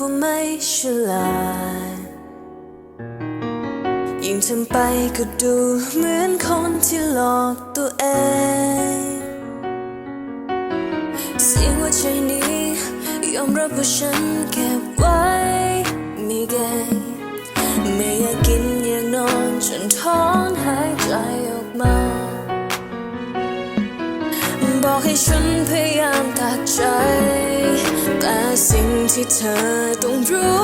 ผู้ไม่ฉลาดยิ่งทำไปก็ดูเหมือนคนที่หลอกตัวเองเสียงหัวใจนี้ยอมรับว่าฉันเก็บไว้ไม่เก่งไม่อยากกินอยากนอนจนท้องหายใจออกมา อกให้ฉันพยายามตัดใจ แต่สิ่งที่เธอต้องรู้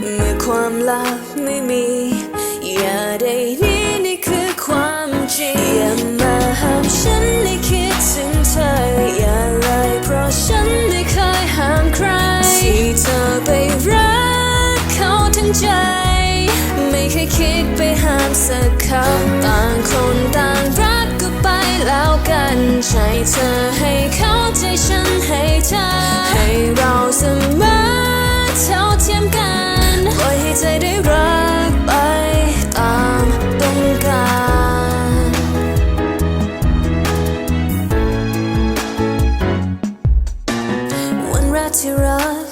เมื่อความลับไม่มี อย่าได้นี้นี่คือความจริงอย่ามาห้ามฉันให้คิดถึงเธออย่าเลยเพราะฉันไม่เคยห้ามใคร ที่เธอไปรักเขาทั้งใจ ไม่เคยคิดไปห้ามสักคำต่างคนต่างรัก ไปแล้วกันใจเธอให้เข้าใจฉันให้เธอ ให้เราเสมอเท่าเทียมกันปล่อยให้ใจได้รักไปตามต้องการวันแรกที่รัก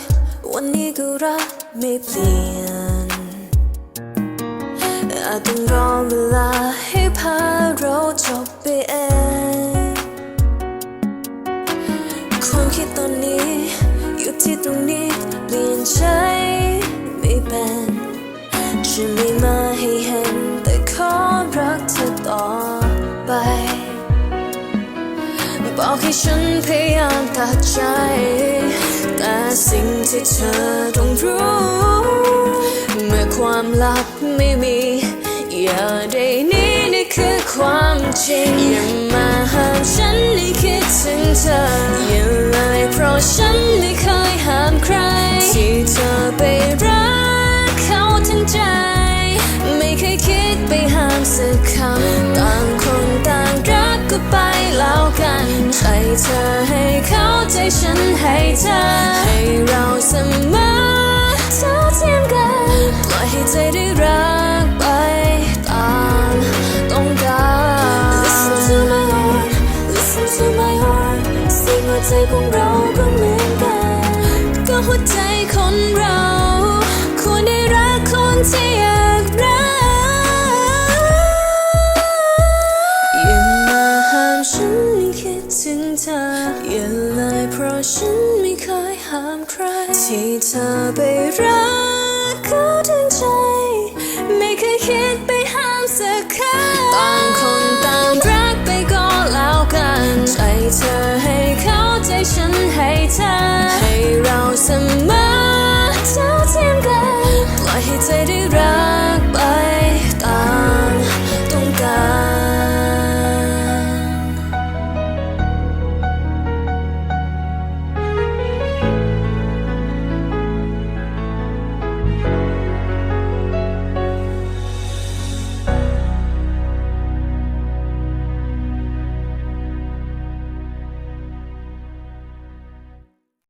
วันนี้ก็รักไม่เปลี่ยนอาจต้องรอเวลาให้พาเคิดตอนนี้ อยู่ที่ตรงนี้เปลี่ยนใจไม่เป็นฉันไม่มาให้เห็น แต่ขอรักเธอต่อไป บอกให้ฉันพยายามตัดใจ แต่สิ่งที่เธอต้องรู้ เมื่อความลับไม่มี อย่าได้นี้นี่คือความจริง ใจฉันให้เธอ ให้เราเสมอเท่าเทียมกันปล่อยให้ใจได้รักไปตามต้องการ Listen to my heart Listen to my heart เสียงหัวใจของเราก็เหมือนกันก็หัวใจคนเรที่เธ